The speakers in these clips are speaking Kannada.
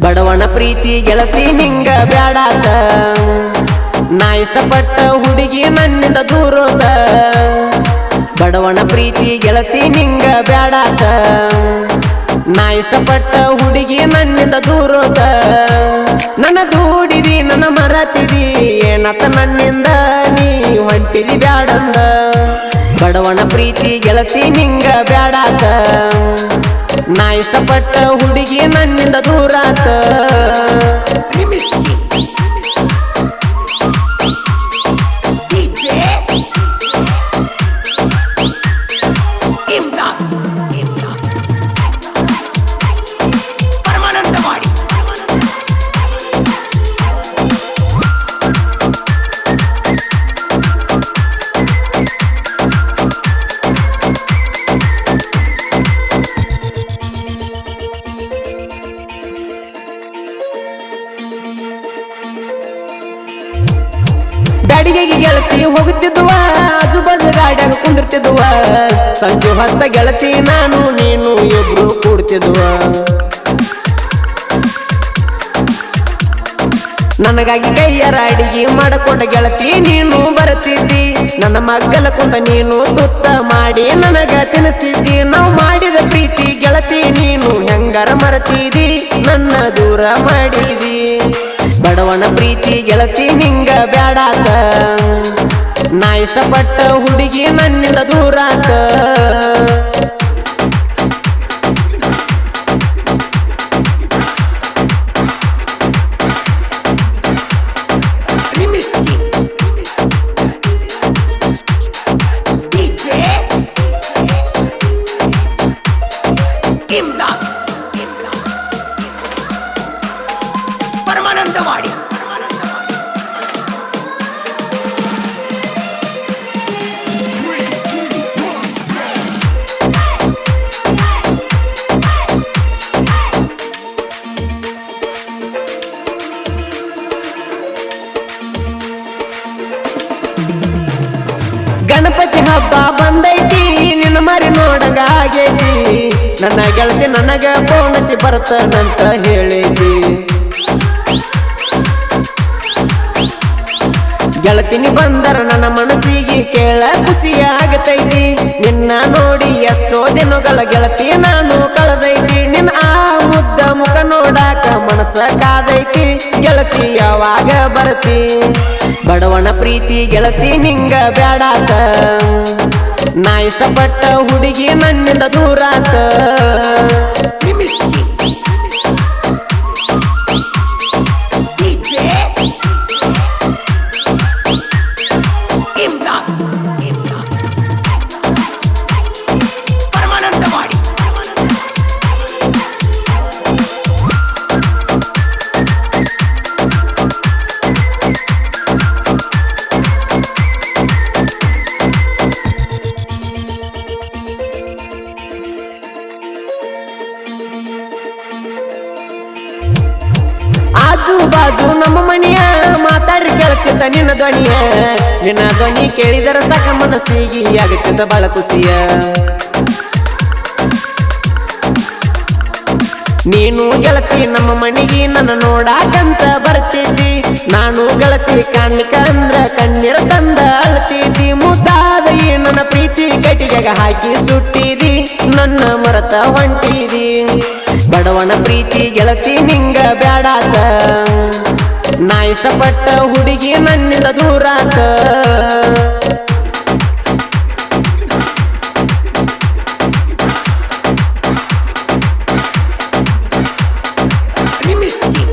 ಬಡವನ ಪ್ರೀತಿ ಗೆಳತಿ ನಿಂಗ ಬ್ಯಾಡಾತ. ನಾ ಇಷ್ಟಪಟ್ಟ ಹುಡುಗಿ ನನ್ನಿಂದ ದೂರೋದ ಬಡವನ ಪ್ರೀತಿ ಗೆಳತಿ ನಿಂಗ ಬ್ಯಾಡಾತ. ನಾ ಇಷ್ಟಪಟ್ಟ ಹುಡುಗಿ ನನ್ನಿಂದ ದೂರೋದ ನನ್ನ ದೂಡಿದಿ, ನನ್ನ ಮರತಿದಿ, ಏನತ್ತ ನನ್ನಿಂದ ನೀ ಹೊಂಟಿದಿ ಬ್ಯಾಡಂದ. ಬಡವನ ಪ್ರೀತಿ ಗೆಳತಿ ನಿಂಗ ಬ್ಯಾಡಾತ. ನಾ ಇಷ್ಟಪಟ್ಟ ಹುಡುಗಿ ನನ್ನಿಂದ ದೂರಾತ. ಸಂಜೆ ಹೊತ್ತ ಗೆಳತಿ ನಾನು, ನೀನು ಇಬ್ರು ಕೂಡ್ತಿದ್ವ. ನನಗಾಗಿ ಕೈಯರ ಅಡಿಗೆ ಮಾಡಿಕೊಂಡ ಗೆಳತಿ ನೀನು ಬರ್ತಿದ್ದಿ. ನನ್ನ ಮಗ್ಗಲ ಕುಂತ ನೀನು ತುತ್ತ ಮಾಡಿ ನನಗ ತಿನ್ನಿಸ್ತಿದ್ದಿ. ನಾವು ಮಾಡಿದ ಪ್ರೀತಿ ಗೆಳತಿ ನೀನು ಹೆಂಗಾರ ಮರತಿದಿ ನನ್ನ ದೂರ ಮಾಡಿದಿ ಬಡವನ ಪ್ರೀತಿ ಗೆಳತಿ ನಿಂಗ ಬ್ಯಾಡಾತ. ನಾ ಇಷ್ಟಪಟ್ಟ ಹುಡುಗಿ ನನ್ನಿಂದ ದೂರಾತ Remix King. DJ. ಆಗೈತಿ ನನ್ನ ಗೆಳತಿ ನನಗ ಹಚ್ಚಿ ಬರ್ತಾನಂತ ಹೇಳಿದಿ. ಗೆಳತಿನಿ ಬಂದರ ನನ್ನ ಮನಸ್ಸಿಗೆ ಕೇಳ ಖುಷಿ ಆಗತೈತಿ ನಿನ್ನ ನೋಡಿ ಎಷ್ಟೋ ದಿನಗಳ ಗೆಳತಿ ನಾನು ಕಳೆದೈತಿ. ನಿನ್ನ ಆ ಮುದ್ದ ಮುಖ ನೋಡಾಕ ಮನಸ್ಸ ಕಾದೈತಿ. ಗೆಳತಿ ಯಾವಾಗ ಬರ್ತಿ? ಬಡವನ ಪ್ರೀತಿ ಗೆಳತಿ ನಿಂಗ ಬ್ಯಾಡಾತ. ನಾ ಇಷ್ಟಪಟ್ಟ ಹುಡುಗಿ ನನ್ನಿಂದ ದೂರಾತ ಬಾಜು ನಮ್ಮ ಮನೆಯ ಮಾತಾಡಿ ಕೇಳುತ್ತಿದ್ದ ನಿನ್ನ ಧ್ವನಿಯ. ನಿನ್ನ ಧ್ವನಿ ಕೇಳಿದರ ಸಾಕ ಮನಸ್ಸಿಗೆ ಆಗುತ್ತಿದ್ದ ಬಾಳ ಖುಷಿಯ. ನೀನು ಗೆಳತಿ, ನಮ್ಮ ಮನೆಗೆ ನನ್ನ ನೋಡಾಕಂತ ಬರ್ತಿದ್ದಿ. ನಾನು ಗೆಳತಿ, ಕಾಣ್ಲಿಕ್ಕ ಅಂದ್ರ ಕಣ್ಣೀರ ತಂದ ಅಳ್ತಿದ್ದಿ. ಮುದ್ದಾದ ನನ್ನ ಪ್ರೀತಿ ಕಟ್ಟಿಗೆಗ ಹಾಕಿ ಸುಟ್ಟಿದಿ ನನ್ನ ಮರತ ಹೊಂಟಿದಿ ಬಡವನ ಪ್ರೀತಿ ಗೆಳತಿ ನಿಂಗ ಬ್ಯಾಡಾತ ನಾ ಇಷ್ಟಪಟ್ಟ ಹುಡುಗಿ ನನ್ನಿಂದ ದೂರಾತ Remix King.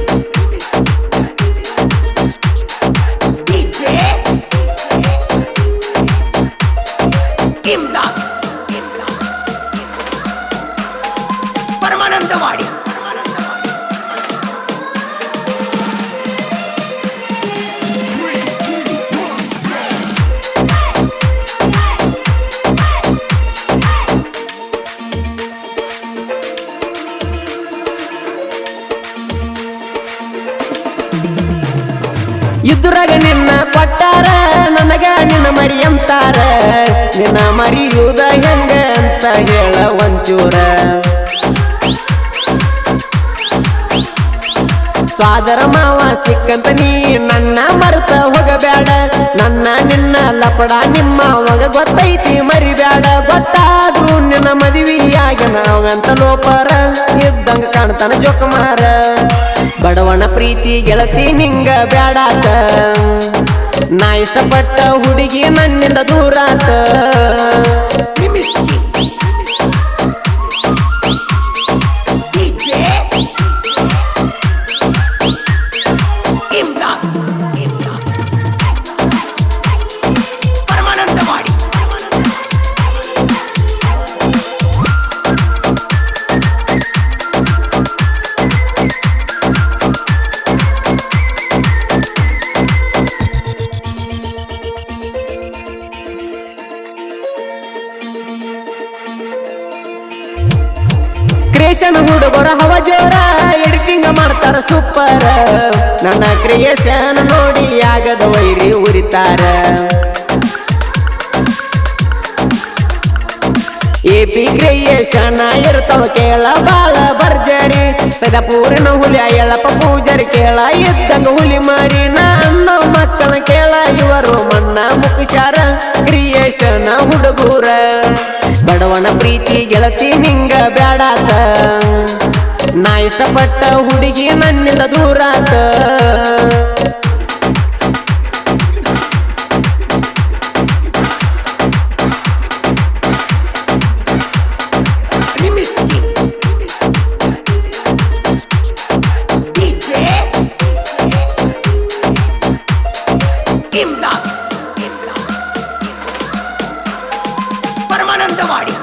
ಇದ್ರಾಗ ನಿನ್ನ ಕೊಟ್ಟಾರ, ನನಗ ನಿನ್ನ ಮರಿ ಅಂತಾರ. ನಿನ್ನ ಮರಿಯುದ ಹೆಂಗ ಅಂತ ಹೇಳ ಒಂಚೂರ. ಸ್ವಾದರ ಮಾವ ಸಿಕ್ಕಂತ ನೀ ನನ್ನ ಮರೆತ ಹೋಗಬೇಡ. ನನ್ನ ನಿನ್ನ ಲಪಡ ನಿಮ್ಮ ಮಗ ಗೊತ್ತೈತಿ ಮರಿಬೇಡ ಗೊತ್ತಾದ್ರೂ ನಿನ್ನ ಮದುವೆಯಾಗ ನಾವೆಂತ ಲೋಪರ. ಇದ್ದಂಗ ಕಾಣ್ತಾನ ಜೋಕುಮಾರ. ಬಡವನ ಪ್ರೀತಿ ಗೆಳತಿ ನಿಂಗ ಬ್ಯಾಡಾತ. ನಾ ಇಷ್ಟಪಟ್ಟ ಹುಡುಗಿ ನನ್ನಿಂದ ದೂರಾತ. ಕ್ರಿಯೇಷನ್ ಹುಡುಗರ ಹವ ಜೋರ ಎಡಿಟಿಂಗ್ ಮಾಡ್ತಾರ ಸೂಪರ್ ನನ್ನ ಕ್ರಿಯೇಷನ್ ನೋಡಿ ಆಗದ ವೈರಿ ಉರಿತಾರ. ಎ ಪಿ ಕ್ರಿಯೇಷನ್ ಇರ್ತಾವ ಕೇಳ ಬಾಳ ಭರ್ಜರಿ. ಪೂರ್ಣ ಹುಲಿ ಎಳಪ ಪೂಜರಿ ಕೇಳ, ಇದ್ದಂಗ ಹುಲಿ ಮಾರಿ ನನ್ನ ಮಕ್ಕಳ ಕೇಳ, ಇವರು ಮಣ್ಣ ಮುಖಶಾರ ಕ್ರಿಯೇಷನ್ ಹುಡುಗೂರ. ಬಡವನ ಪ್ರೀತಿ ಗೆಳತಿ ನಿಂಗ ಬ್ಯಾಡಾತ. ನಾ ಇಷ್ಟಪಟ್ಟ ಹುಡುಗಿ ನನ್ನಿಂದ ದೂರಾತ. ಪರಮಾನಂದವಾಡಿ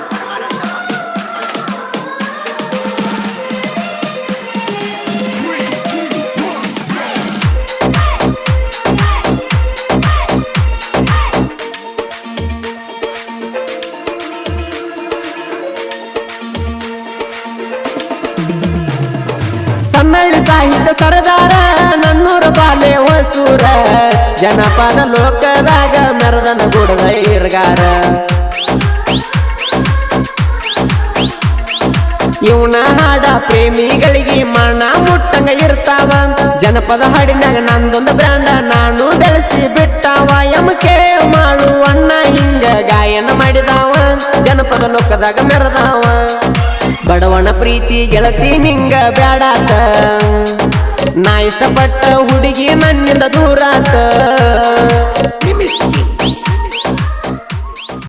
ಸನ್ನಳ್ಳಿ ಸಾಹಿತ್ಯ ಸರದಾರ ನನ್ನೂರ ಬಾಲೆ ಹೊಸೂರ ಜನಪದ ಲೋಕದಾಗ ಮೆರದನ ಗುಡದ ಇರ್ಗಾರ ಹಾಡ ಪ್ರೇಮಿಗಳಿಗೆ ಮಣ ಮುಟ್ಟಂಗ ಇರ್ತಾವ. ಜನಪದ ಹಾಡಿನಾಗ ನಂದೊಂದು ಬ್ರಾಂಡ ನಾನು ಬೆಳೆಸಿ ಬಿಟ್ಟಾವ. ಎಮಕೆ ಮಾಡು ಅಣ್ಣ ಹಿಂಗ ಗಾಯನ ಮಾಡಿದಾವ. ಜನಪದ ಲೋಕದಾಗ ಮೆರದಾವ. ಬಡವನ ಪ್ರೀತಿ ಗೆಳತಿ ನಿಂಗ ಬ್ಯಾಡಾತ. ನಾ ಇಷ್ಟಪಟ್ಟ ಹುಡುಗಿ ನನ್ನಿಂದ ದೂರಾತ.